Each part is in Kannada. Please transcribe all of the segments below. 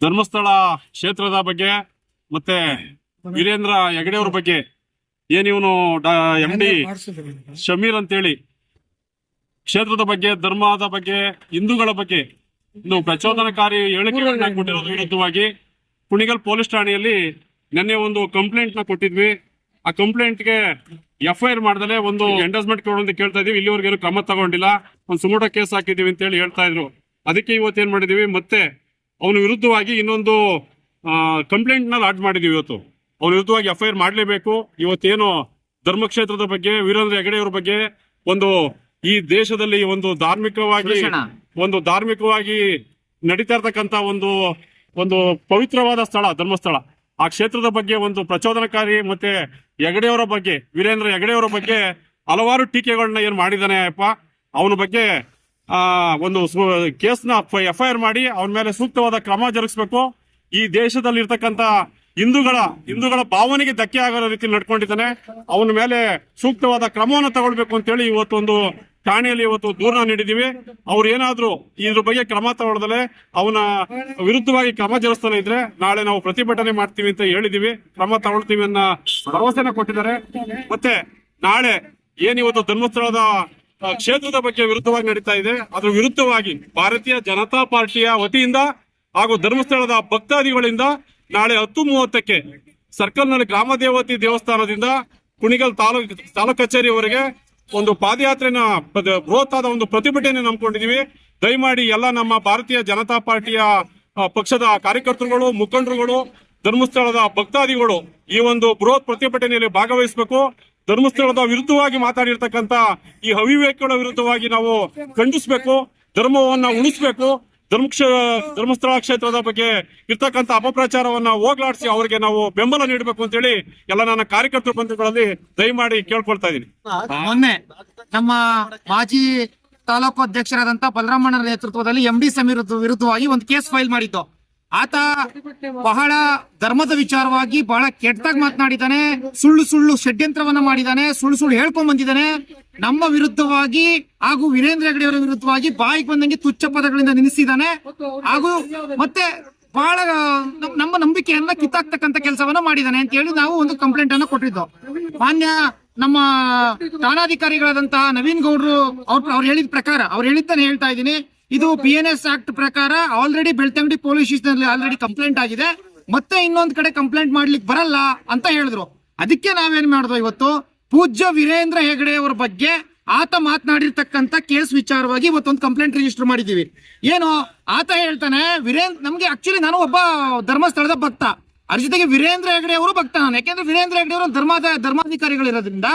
ಧರ್ಮಸ್ಥಳ ಕ್ಷೇತ್ರದ ಬಗ್ಗೆ, ಮತ್ತೆ ವೀರೇಂದ್ರ ಹೆಗಡೆ ಅವ್ರ ಬಗ್ಗೆ ಏನ್ ಇವನು ಎಂ ಡಿ ಶಮೀರ್ ಅಂತೇಳಿ. ಕ್ಷೇತ್ರದ ಬಗ್ಗೆ, ಧರ್ಮದ ಬಗ್ಗೆ, ಹಿಂದೂಗಳ ಬಗ್ಗೆ ಇನ್ನು ಪ್ರಚೋದನಕಾರಿ ಹೇಳಿಕೆಗಳನ್ನ ಹಾಕ್ಬಿಟ್ಟಿರೋದ್ರ ವಿರುದ್ಧವಾಗಿ ಕುಣಿಗಲ್ ಪೊಲೀಸ್ ಠಾಣೆಯಲ್ಲಿ ನಿನ್ನೆ ಒಂದು ಕಂಪ್ಲೇಂಟ್ನ ಕೊಟ್ಟಿದ್ವಿ. ಆ ಕಂಪ್ಲೇಂಟ್ಗೆ ಎಫ್ ಐ ಆರ್ ಮಾಡ್ದಲೆ ಒಂದು ಎಂಡಸ್ಮೆಂಟ್ ಕೊಡು ಕೇಳ್ತಾ ಇದೀವಿ ಇಲ್ಲಿವರೆಗೇನು ಕ್ರಮ ತಗೊಂಡಿಲ್ಲ. ಒಂದು ಸುಮೋಟ ಕೇಸ್ ಹಾಕಿದ್ದೀವಿ ಅಂತ ಹೇಳಿ ಹೇಳ್ತಾ ಇದ್ರು. ಅದಕ್ಕೆ ಇವತ್ತು ಏನ್ ಮಾಡಿದೀವಿ ಮತ್ತೆ ಅವನ ವಿರುದ್ಧವಾಗಿ ಇನ್ನೊಂದು ಕಂಪ್ಲೇಂಟ್ನ ಲಾಡ್ಜ್ ಮಾಡಿದೀವಿ ಇವತ್ತು. ಅವನ ವಿರುದ್ಧವಾಗಿ ಎಫ್ ಐ ಆರ್ ಮಾಡಲೇಬೇಕು. ಇವತ್ತೇನು ಧರ್ಮಕ್ಷೇತ್ರದ ಬಗ್ಗೆ ವೀರೇಂದ್ರ ಹೆಗಡೆ ಅವ್ರ ಬಗ್ಗೆ ಒಂದು ಈ ದೇಶದಲ್ಲಿ ಒಂದು ಧಾರ್ಮಿಕವಾಗಿ ಒಂದು ಧಾರ್ಮಿಕವಾಗಿ ನಡೀತಾ ಇರ್ತಕ್ಕಂತ ಒಂದು ಒಂದು ಪವಿತ್ರವಾದ ಸ್ಥಳ ಧರ್ಮಸ್ಥಳ. ಆ ಕ್ಷೇತ್ರದ ಬಗ್ಗೆ ಒಂದು ಪ್ರಚೋದನಕಾರಿ ಮತ್ತೆ ಹೆಗಡೆಯವರ ಬಗ್ಗೆ ವೀರೇಂದ್ರ ಹೆಗಡೆಯವರ ಬಗ್ಗೆ ಹಲವಾರು ಟೀಕೆಗಳನ್ನ ಏನ್ ಮಾಡಿದಾನೆ ಅಪ್ಪ ಅವನ ಬಗ್ಗೆ ಒಂದು ಕೇಸ್ನ ಎಫ್ ಐ ಆರ್ ಮಾಡಿ ಅವ್ರ ಮೇಲೆ ಸೂಕ್ತವಾದ ಕ್ರಮ ಜರುಗಿಸಬೇಕು. ಈ ದೇಶದಲ್ಲಿ ಇರ್ತಕ್ಕಂತ ಹಿಂದೂಗಳ ಹಿಂದೂಗಳ ಭಾವನೆಗೆ ಧಕ್ಕೆ ಆಗೋ ರೀತಿ ನಡ್ಕೊಂಡಿದ್ದಾನೆ. ಅವನ ಮೇಲೆ ಸೂಕ್ತವಾದ ಕ್ರಮವನ್ನು ತಗೊಳ್ಬೇಕು ಅಂತೇಳಿ ಇವತ್ತೊಂದು ಠಾಣೆಯಲ್ಲಿ ಇವತ್ತು ದೂರನ ನೀಡಿದೀವಿ ಅವ್ರು ಏನಾದ್ರು ಇದ್ರ ಬಗ್ಗೆ ಕ್ರಮ ತಗೊಳ್ದಲೆ ಅವನ ವಿರುದ್ಧವಾಗಿ ಕ್ರಮ ಜರುಗಿಸ್ತಾನೆ ಇದ್ರೆ ನಾಳೆ ನಾವು ಪ್ರತಿಭಟನೆ ಮಾಡ್ತೀವಿ ಅಂತ ಹೇಳಿದೀವಿ ಕ್ರಮ ತಗೊಳ್ತೀವಿ ಅನ್ನೋ ಭರವಸೆನ ಕೊಟ್ಟಿದ್ದಾರೆ. ಮತ್ತೆ ನಾಳೆ ಏನಿವತ್ತು ಧರ್ಮಸ್ಥಳದ ಕ್ಷೇತ್ರದ ಬಗ್ಗೆ ವಿರುದ್ಧವಾಗಿ ನಡೀತಾ ಇದೆ. ಅದರ ವಿರುದ್ಧವಾಗಿ ಭಾರತೀಯ ಜನತಾ ಪಾರ್ಟಿಯ ವತಿಯಿಂದ ಹಾಗೂ ಧರ್ಮಸ್ಥಳದ ಭಕ್ತಾದಿಗಳಿಂದ ನಾಳೆ ಹತ್ತು ಮೂವತ್ತಕ್ಕೆ ಸರ್ಕಲ್ನಲ್ಲಿ ಗ್ರಾಮ ದೇವತಿ ದೇವಸ್ಥಾನದಿಂದ ಕುಣಿಗಲ್ ತಾಲೂಕ್, ತಾಲೂಕು ಕಚೇರಿವರೆಗೆ ಒಂದು ಪಾದಯಾತ್ರೆನ ಬೃಹತ್ ಆದ ಒಂದು ಪ್ರತಿಭಟನೆ ನಂಬ್ಕೊಂಡಿದೀವಿ ದಯಮಾಡಿ ಎಲ್ಲ ನಮ್ಮ ಭಾರತೀಯ ಜನತಾ ಪಾರ್ಟಿಯ ಪಕ್ಷದ ಕಾರ್ಯಕರ್ತರುಗಳು, ಮುಖಂಡರುಗಳು, ಧರ್ಮಸ್ಥಳದ ಭಕ್ತಾದಿಗಳು ಈ ಒಂದು ಬೃಹತ್ ಪ್ರತಿಭಟನೆಯಲ್ಲಿ ಭಾಗವಹಿಸಬೇಕು. ಧರ್ಮಸ್ಥಳದ ವಿರುದ್ಧವಾಗಿ ಮಾತಾಡಿರ್ತಕ್ಕಂತ ಈ ಅವಿವೇಕಗಳ ವಿರುದ್ಧವಾಗಿ ನಾವು ಖಂಡಿಸಬೇಕು, ಧರ್ಮವನ್ನ ಉಳಿಸ್ಬೇಕು ಧರ್ಮಕ್ಷ ಧರ್ಮಸ್ಥಳ ಕ್ಷೇತ್ರದ ಬಗ್ಗೆ ಇರ್ತಕ್ಕಂಥ ಅಪಪ್ರಚಾರವನ್ನ ಹೋಗ್ಲಾಡಿಸಿ ಅವರಿಗೆ ನಾವು ಬೆಂಬಲ ನೀಡಬೇಕು ಅಂತೇಳಿ ಎಲ್ಲ ನನ್ನ ಕಾರ್ಯಕರ್ತರು ಬಂಧುಗಳಲ್ಲಿ ದಯಮಾಡಿ ಕೇಳ್ಕೊಳ್ತಾ ಇದ್ದೀನಿ. ಮೊನ್ನೆ ನಮ್ಮ ಮಾಜಿ ತಾಲೂಕು ಅಧ್ಯಕ್ಷರಾದಂತಹ ಬಲರಾಮಣ್ಣರ ನೇತೃತ್ವದಲ್ಲಿ ಎಂ ಡಿ ಸಮೀರ್ ವಿರುದ್ಧವಾಗಿ ಒಂದು ಕೇಸ್ ಫೈಲ್ ಮಾಡಿದ್ದು. ಆತ ಬಹಳ ಧರ್ಮದ ವಿಚಾರವಾಗಿ ಬಹಳ ಕೆಟ್ಟದಾಗಿ ಮಾತನಾಡಿದ್ದಾನೆ, ಸುಳ್ಳು ಸುಳ್ಳು ಷಡ್ಯಂತ್ರವನ್ನ ಮಾಡಿದ್ದಾನೆ, ಸುಳ್ಳು ಸುಳ್ಳು ಹೇಳ್ಕೊಂಡ್ ಬಂದಿದ್ದಾನೆ. ನಮ್ಮ ವಿರುದ್ಧವಾಗಿ ಹಾಗೂ ವೀರೇಂದ್ರ ಹೆಗಡೆ ಅವರ ವಿರುದ್ಧವಾಗಿ ಬಾಯಿಗೆ ಬಂದಂಗೆ ತುಚ್ಛ ಪದಗಳಿಂದ ನಿಲ್ಲಿಸಿದ್ದಾನೆ. ಹಾಗೂ ಮತ್ತೆ ಬಹಳ ನಮ್- ನಮ್ಮ ನಂಬಿಕೆಯನ್ನ ಕಿತ್ತಾಕ್ತಕ್ಕಂತ ಕೆಲಸವನ್ನ ಮಾಡಿದ್ದಾನೆ ಅಂತ ಹೇಳಿ ನಾವು ಒಂದು ಕಂಪ್ಲೇಂಟ್ ಅನ್ನ ಕೊಟ್ಟಿದ್ದು. ಮಾನ್ಯ ನಮ್ಮ ಠಾಣಾಧಿಕಾರಿಗಳಾದಂತಹ ನವೀನ್ ಗೌಡ್ರು ಅವ್ರು ಅವ್ರು ಹೇಳಿದ ಪ್ರಕಾರ, ಅವ್ರು ಹೇಳಿದ್ದಾನೆ ಹೇಳ್ತಾ ಇದ್ದೀನಿ. ಇದು ಪಿ ಎನ್ ಎಸ್ ಆಕ್ಟ್ ಪ್ರಕಾರ already Belthangady police station already complaint ಆಗಿದೆ. ಮತ್ತೆ ಇನ್ನೊಂದ್ ಕಡೆ ಕಂಪ್ಲೇಂಟ್ ಮಾಡ್ಲಿಕ್ಕೆ ಬರಲ್ಲ ಅಂತ ಹೇಳಿದ್ರು. ಅದಕ್ಕೆ ನಾವೇನ್ ಮಾಡಿದ್ವು ಇವತ್ತು? ಪೂಜ್ಯ ವೀರೇಂದ್ರ ಹೆಗಡೆ ಅವರ ಬಗ್ಗೆ ಆತ ಮಾತನಾಡಿರ್ತಕ್ಕಂತ ಕೇಸ್ ವಿಚಾರವಾಗಿ ಇವತ್ತೊಂದು ಕಂಪ್ಲೇಂಟ್ ರಿಜಿಸ್ಟರ್ ಮಾಡಿದೀವಿ ಏನು? ಆತ ಹೇಳ್ತಾನೆ ವೀರೇಂದ್ರ ನಮ್ಗೆ ಆಕ್ಚುಲಿ ನಾನು ಒಬ್ಬ ಧರ್ಮಸ್ಥಳದ ಭಕ್ತ. ಅದ್ರ ಜೊತೆಗೆ ವೀರೇಂದ್ರ ಹೆಗಡೆ ಅವರು ಭಕ್ತ ನಾನು. ಯಾಕೆಂದ್ರೆ ವೀರೇಂದ್ರ ಹೆಗಡೆ ಅವರು ಧರ್ಮದ, ಧರ್ಮಾಧಿಕಾರಿಗಳಿರೋದ್ರಿಂದ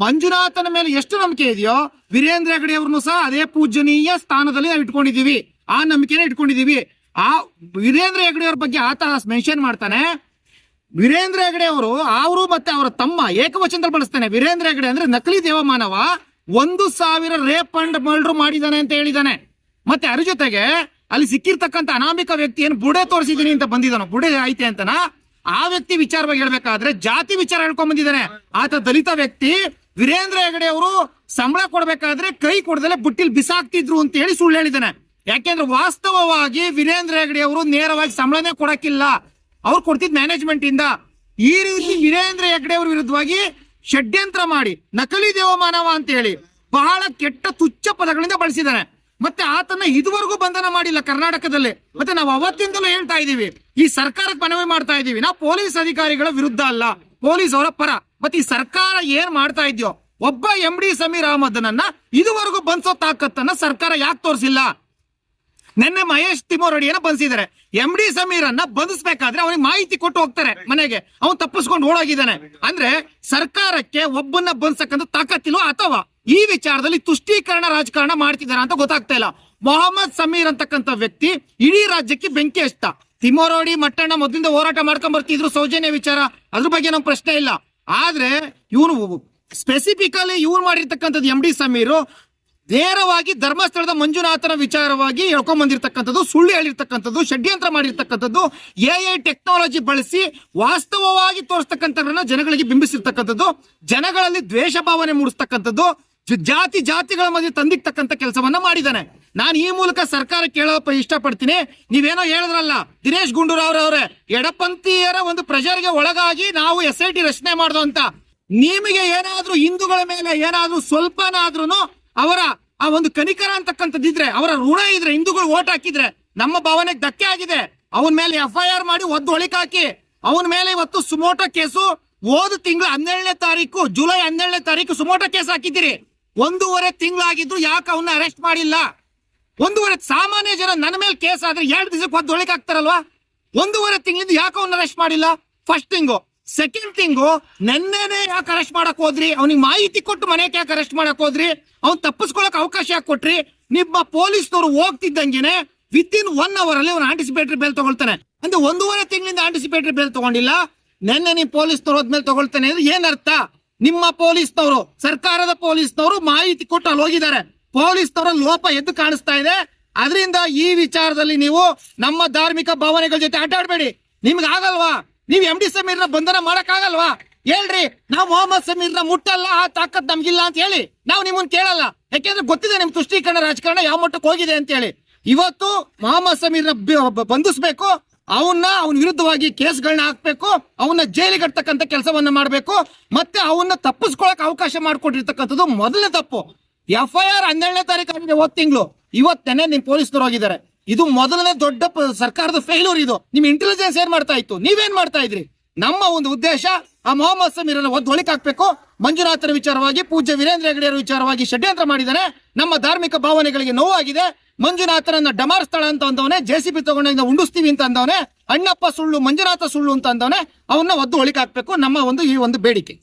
ಮಂಜುನಾಥನ ಮೇಲೆ ಎಷ್ಟು ನಂಬಿಕೆ ಇದೆಯೋ, ವೀರೇಂದ್ರ ಹೆಗಡೆ ಅವ್ರನ್ನು ಸಹ ಅದೇ ಪೂಜನೀಯ ಸ್ಥಾನದಲ್ಲಿ ನಾವು ಇಟ್ಕೊಂಡಿದೀವಿ ಆ ನಂಬಿಕೆನ ಇಟ್ಕೊಂಡಿದೀವಿ ಆ ವೀರೇಂದ್ರ ಹೆಗಡೆ ಅವ್ರ ಬಗ್ಗೆ ಆತ ಮೆನ್ಷನ್ ಮಾಡ್ತಾನೆ. ವೀರೇಂದ್ರ ಹೆಗಡೆ ಅವರು ಅವರು ಮತ್ತೆ ಅವರ ತಮ್ಮ ಏಕವಚನದಲ್ಲಿ ಬಳಸ್ತಾನೆ. ವೀರೇಂದ್ರ ಹೆಗಡೆ ಅಂದ್ರೆ ನಕಲಿ ದೇವಮಾನವ, ಒಂದು ಸಾವಿರ ರೇಪ್ ಅಂಡ್ ಮರ್ಡರ್ ಮಾಡಿದಾನೆ ಅಂತ ಹೇಳಿದಾನೆ. ಮತ್ತೆ ಅದ್ರ ಜೊತೆಗೆ ಅಲ್ಲಿ ಸಿಕ್ಕಿರ್ತಕ್ಕಂತ ಅನಾಮಿಕ ವ್ಯಕ್ತಿ ಏನು ಬುಡೆ ತೋರಿಸಿದೀನಿ ಅಂತ ಬಂದಿದ್ದಾನೋ. ಬುಡೆ ಐತೆ ಅಂತನಾ? ಆ ವ್ಯಕ್ತಿ ವಿಚಾರವಾಗಿ ಹೇಳ್ಬೇಕಾದ್ರೆ ಜಾತಿ ವಿಚಾರ ಹೇಳ್ಕೊಂಡ್ ಬಂದಿದ್ದಾನೆ. ಆತ ದಲಿತ ವ್ಯಕ್ತಿ ವೀರೇಂದ್ರ ಹೆಗಡೆ ಅವರು ಸಂಬಳ ಕೊಡಬೇಕಾದ್ರೆ ಕೈ ಕೊಡದಲೆ ಬುಟ್ಟಿಲ್ ಬಿಸಾಕ್ತಿದ್ರು ಅಂತ ಹೇಳಿ ಸುಳ್ಳು ಹೇಳಿದ್ದಾನೆ. ಯಾಕೆಂದ್ರೆ ವಾಸ್ತವವಾಗಿ ವೀರೇಂದ್ರ ಹೆಗಡೆ ಅವರು ನೇರವಾಗಿ ಸಂಬಳನೇ ಕೊಡಕ್ಕಿಲ್ಲ. ಅವ್ರು ಕೊಡ್ತಿದ್ ಮ್ಯಾನೇಜ್ಮೆಂಟ್ ಇಂದ. ಈ ರೀತಿ ವೀರೇಂದ್ರ ಹೆಗಡೆ ಅವ್ರ ವಿರುದ್ಧವಾಗಿ ಷಡ್ಯಂತ್ರ ಮಾಡಿ, ನಕಲಿ ದೇವಮಾನವ ಅಂತ ಹೇಳಿ ಬಹಳ ಕೆಟ್ಟ ತುಚ್ಛ ಪದಗಳಿಂದ ಬಳಸಿದ್ದಾನೆ. ಮತ್ತೆ ಆತನ ಇದುವರೆಗೂ ಬಂಧನ ಮಾಡಿಲ್ಲ ಕರ್ನಾಟಕದಲ್ಲಿ. ಮತ್ತೆ ನಾವು ಅವತ್ತಿಂದಲೂ ಹೇಳ್ತಾ ಇದೀವಿ, ಈ ಸರ್ಕಾರಕ್ಕೆ ಮನವಿ ಮಾಡ್ತಾ ಇದೀವಿ. ನಾವು ಪೊಲೀಸ್ ಅಧಿಕಾರಿಗಳ ವಿರುದ್ಧ ಅಲ್ಲ. ಪೊಲೀಸ್ ಅವರ ಪರ. ಮತ್ತೆ ಈ ಸರ್ಕಾರ ಏನ್ ಮಾಡ್ತಾ ಇದೆಯೋ, ಒಬ್ಬ ಎಂ ಡಿ ಸಮೀರ್ ಅಹಮದ್ನನ್ನ ಇದುವರೆಗೂ ಬಂಧಿಸೋ ತಾಕತ್ತನ್ನ ಸರ್ಕಾರ ಯಾಕೆ ತೋರಿಸಿಲ್ಲ? ನಿನ್ನೆ ಮಹೇಶ್ ತಿಮೋರಡಿಯನ್ನ ಬಂಧಿಸಿದ್ದಾರೆ ಎಂ ಡಿ ಸಮೀರ್ ಅನ್ನ ಬಂಧಿಸ್ಬೇಕಾದ್ರೆ ಅವನಿಗೆ ಮಾಹಿತಿ ಕೊಟ್ಟು ಹೋಗ್ತಾರೆ ಮನೆಗೆ. ಅವನು ತಪ್ಪಿಸ್ಕೊಂಡು ಓಡೋಗಿದ್ದಾನೆ. ಅಂದ್ರೆ ಸರ್ಕಾರಕ್ಕೆ ಒಬ್ಬನ್ನ ಬಂಧಿಸಕ್ಕಂತ ತಾಕತ್ತಿಲ್ವ ಅಥವಾ ಈ ವಿಚಾರದಲ್ಲಿ ತುಷ್ಟೀಕರಣ ರಾಜಕಾರಣ ಮಾಡ್ತಿದ್ದಾರೆ ಅಂತ ಗೊತ್ತಾಗ್ತಾ ಇಲ್ಲ. ಮೊಹಮ್ಮದ್ ಸಮೀರ್ ಅಂತಕ್ಕಂಥ ವ್ಯಕ್ತಿ ಇಡೀ ರಾಜ್ಯಕ್ಕೆ ಬೆಂಕಿ ಹಚ್ತ ತಿಮೋರೋಡಿ ಮಟ್ಟಣ್ಣ ಮೊದಲಿಂದ ಹೋರಾಟ ಮಾಡ್ಕೊಂಡ್ ಬರ್ತಿದ್ರು, ಸೌಜನ್ಯ ವಿಚಾರ. ಅದ್ರ ಬಗ್ಗೆ ನಮ್ಗೆ ಪ್ರಶ್ನೆ ಇಲ್ಲ. ಆದ್ರೆ ಇವನು ಸ್ಪೆಸಿಫಿಕಲಿ ಇವ್ರು ಮಾಡಿರ್ತಕ್ಕಂಥದ್ದು ಎಂ ಡಿ ಸಮೀರು, ನೇರವಾಗಿ ಧರ್ಮಸ್ಥಳದ ಮಂಜುನಾಥನ ವಿಚಾರವಾಗಿ ಹೇಳ್ಕೊಂಡ್ ಬಂದಿರತಕ್ಕಂಥದ್ದು, ಸುಳ್ಳು ಹೇಳಿರ್ತಕ್ಕಂಥದ್ದು, ಷಡ್ಯಂತ್ರ ಮಾಡಿರ್ತಕ್ಕಂಥದ್ದು ಎ ಐ ಟೆಕ್ನಾಲಜಿ ಬಳಸಿ ವಾಸ್ತವವಾಗಿ ತೋರಿಸ್ತಕ್ಕಂಥವ್ರನ್ನ ಜನಗಳಿಗೆ ಬಿಂಬಿಸಿರ್ತಕ್ಕಂಥದ್ದು, ಜನಗಳಲ್ಲಿ ದ್ವೇಷ ಭಾವನೆ ಮೂಡಿಸ್ತಕ್ಕಂಥದ್ದು ಜಾತಿ ಜಾತಿಗಳ ಮಧ್ಯೆ ತಂದಿರ್ತಕ್ಕಂಥ ಕೆಲಸವನ್ನ ಮಾಡಿದ್ದಾನೆ. ನಾನು ಈ ಮೂಲಕ ಸರ್ಕಾರ ಕೇಳಪ್ಪ ಇಷ್ಟಪಡ್ತೀನಿ. ನೀವೇನೋ ಹೇಳಿದ್ರಲ್ಲ, ದಿನೇಶ್ ಗುಂಡೂರಾವ್ ಅವರೇ, ಎಡಪಂಥೀಯರ ಒಂದು ಪ್ರೆಷರ್ಗೆ ಒಳಗಾಗಿ ನಾವು ಎಸ್ ಐ ಟಿ ರಚನೆ ಮಾಡ್ದು ಅಂತ. ನಿಮಗೆ ಏನಾದ್ರೂ ಹಿಂದೂಗಳ ಮೇಲೆ ಏನಾದ್ರೂ ಸ್ವಲ್ಪನಾದ್ರೂ ಅವರ ಆ ಒಂದು ಕನಿಕರ ಅಂತಕ್ಕಂಥದ್ದಿದ್ರೆ ಅವರ ಋಣ ಇದ್ರೆ, ಹಿಂದೂಗಳು ಓಟ್ ಹಾಕಿದ್ರೆ, ನಮ್ಮ ಭಾವನೆಗೆ ಧಕ್ಕೆ ಆಗಿದೆ. ಅವನ ಮೇಲೆ ಎಫ್ ಐ ಆರ್ ಮಾಡಿ ಒದ್ದು ಹೊಳಿಕಾಕಿ ಅವನ ಮೇಲೆ ಇವತ್ತು ಸುಮೋಟ ಕೇಸು ಹೋದ ತಿಂಗಳ ಹನ್ನೆರಡನೇ ತಾರೀಕು, ಜುಲೈ ಹನ್ನೆರಡನೇ ತಾರೀಕು ಸುಮೋಟ ಕೇಸ್ ಹಾಕಿದ್ದೀರಿ. ಒಂದೂವರೆ ತಿಂಗಳಾಗಿದ್ರು ಯಾಕೆ ಅವನ್ನ ಅರೆಸ್ಟ್ ಮಾಡಿಲ್ಲ? ಒಂದೂವರೆ, ಸಾಮಾನ್ಯ ಜನ ನನ್ನ ಮೇಲೆ ಕೇಸ್ ಆದ್ರೆ ಎರಡು ದಿವಸಕ್ಕೆ ಒದ್ದು ಒಳಗೆ ಹಾಕ್ತಾರಲ್ವಾ ಒಂದೂವರೆ ತಿಂಗಳಿಂದ ಯಾಕೆ ಅವನ್ನ ಅರೆಸ್ಟ್ ಮಾಡಿಲ್ಲ? First thing. ಸೆಕೆಂಡ್ ತಿಂಗು, ನೆನ್ನೆನೆ ಯಾಕೆ ಅರೆಸ್ಟ್ ಮಾಡಕ್ ಹೋದ್ರಿ? ಅವ್ನಿಗೆ ಮಾಹಿತಿ ಕೊಟ್ಟು ಮನೆಗೆ ಯಾಕೆ ಅರೆಸ್ಟ್ ಮಾಡಕ್ ಹೋದ್ರಿ? ಅವ್ನ್ ತಪ್ಪಿಸ್ಕೊಳಕ್ ಅವಕಾಶ ಯಾಕೆ ಕೊಟ್ರಿ? ನಿಮ್ಮ ಪೊಲೀಸ್ನವರು ಹೋಗ್ತಿದ್ದಂಗೆನೆ ವಿತ್ ಇನ್ ಒನ್ ಅವರ್ ಅಲ್ಲಿ ಅವ್ನು ಆಂಟಿಸಿಪೇಟರಿ ಬೇಲ್ ತಗೊಳ್ತಾನೆ. ಅಂದ್ರೆ ಒಂದೂವರೆ ತಿಂಗಳಿಂದ ಆಂಟಿಸಿಪೇಟರಿ ಬೇಲ್ ತಗೊಂಡಿಲ್ಲ. ನೆನ್ನೆ ನೀವು ಪೊಲೀಸ್ನವ್ರು ಹೋದ್ಮೇಲೆ ತಗೊಳ್ತಾನೆ ಅಂದ್ರೆ ಏನರ್ಥ ನಿಮ್ಮ ಪೊಲೀಸ್ನವರು, ಸರ್ಕಾರದ ಪೊಲೀಸ್ನವರು ಮಾಹಿತಿ ಕೊಟ್ಟು ಅಲ್ಲಿ ಹೋಗಿದ್ದಾರೆ. ಪೊಲೀಸ್ನವರ ಲೋಪ ಎದ್ದು ಕಾಣಿಸ್ತಾ ಇದೆ. ಅದರಿಂದ ಈ ವಿಚಾರದಲ್ಲಿ ನೀವು ನಮ್ಮ ಧಾರ್ಮಿಕ ಭಾವನೆಗಳ ಜೊತೆ ಆಟಾಡಬೇಡಿ ನಿಮ್ಗೆ ಆಗಲ್ವಾ? ನೀವು ಎಂ ಡಿ ಸಮೀರ್ನ ಬಂಧನ ಮಾಡಕ್ ಆಗಲ್ವಾ ಹೇಳ್ರಿ, ನಾವು ಮೊಹಮ್ಮದ್ ಸಮೀರ್ನ ಮುಟ್ಟಲ್ಲ, ಆ ತಾಕತ್ ನಮ್ಗಿಲ್ಲ ಅಂತ ಹೇಳಿ. ನಾವು ನಿಮ್ಮನ್ನ ಕೇಳಲ್ಲ. ಯಾಕೆಂದ್ರೆ ಗೊತ್ತಿದೆ ನಿಮ್ ತುಷ್ಟೀಕರಣ ರಾಜಕಾರಣ ಯಾವ ಮಟ್ಟಕ್ಕೆ ಹೋಗಿದೆ ಅಂತ ಹೇಳಿ. ಇವತ್ತು ಮೊಹಮ್ಮದ್ ಸಮೀರ್ನ ಬಂಧಿಸ್ಬೇಕು ಅವನ್ನ ಅವನ ವಿರುದ್ಧವಾಗಿ ಕೇಸ್ಗಳನ್ನ ಹಾಕ್ಬೇಕು, ಅವನ್ನ ಜೈಲಿಗೆ ಕಟ್ತಕ್ಕಂಥ ಕೆಲಸವನ್ನ ಮಾಡಬೇಕು, ಮತ್ತೆ ಅವನ್ನ ತಪ್ಪಿಸ್ಕೊಳಕ್ ಅವಕಾಶ ಮಾಡಿಕೊಟ್ಟಿರ್ತಕ್ಕಂಥದ್ದು ಮೊದಲನೇ ತಪ್ಪು. ಎಫ್ ಐ ಆರ್ ಹನ್ನೆರಡನೇ ತಾರೀಕು ಆಗಿದೆ ತಿಂಗಳು. ಇವತ್ತೇನೆ ನಿಮ್ ಪೊಲೀಸ್ನವ್ರು ಹೋಗಿದ್ದಾರೆ. ಇದು ಮೊದಲನೇ ದೊಡ್ಡ ಸರ್ಕಾರದ ಫೇಲ್ಯೂರ್ ಇದು. ನಿಮ್ ಇಂಟೆಲಿಜೆನ್ಸ್ ಏನ್ ಮಾಡ್ತಾ ಇತ್ತು? ನೀವೇನ್ ಮಾಡ್ತಾ ಇದ್ರಿ? ನಮ್ಮ ಒಂದು ಉದ್ದೇಶ ಆ ಮೊಹಮ್ಮದ್ ಸಮೀರನ್ನ ಒದ್ದು ಹಾಕ್ಬೇಕು. ಮಂಜುನಾಥರ ವಿಚಾರವಾಗಿ, ಪೂಜ್ಯ ವೀರೇಂದ್ರ ಹೆಗಡೆಯವರ ವಿಚಾರವಾಗಿ ಷಡ್ಯಂತ್ರ ಮಾಡಿದ್ದಾನೆ. ನಮ್ಮ ಧಾರ್ಮಿಕ ಭಾವನೆಗಳಿಗೆ ನೋವಾಗಿದೆ. ಮಂಜುನಾಥರನ್ನ ಡಮಾರ್ ಸ್ಥಳ ಅಂತ ಅಂದವನೆ ಜೆ ಸಿ ತಗೊಂಡಿಂದ ಉಂಡಿಸ್ತೀವಿ ಅಂತ ಅಂದವನೆ, ಅಣ್ಣಪ್ಪ ಸುಳ್ಳು, ಮಂಜುನಾಥ ಸುಳ್ಳು ಅಂತ ಅಂದವನೆ, ಅವನ್ನ ಒದ್ದು ಒಳಿಕ್ ನಮ್ಮ ಒಂದು ಈ ಒಂದು ಬೇಡಿಕೆ.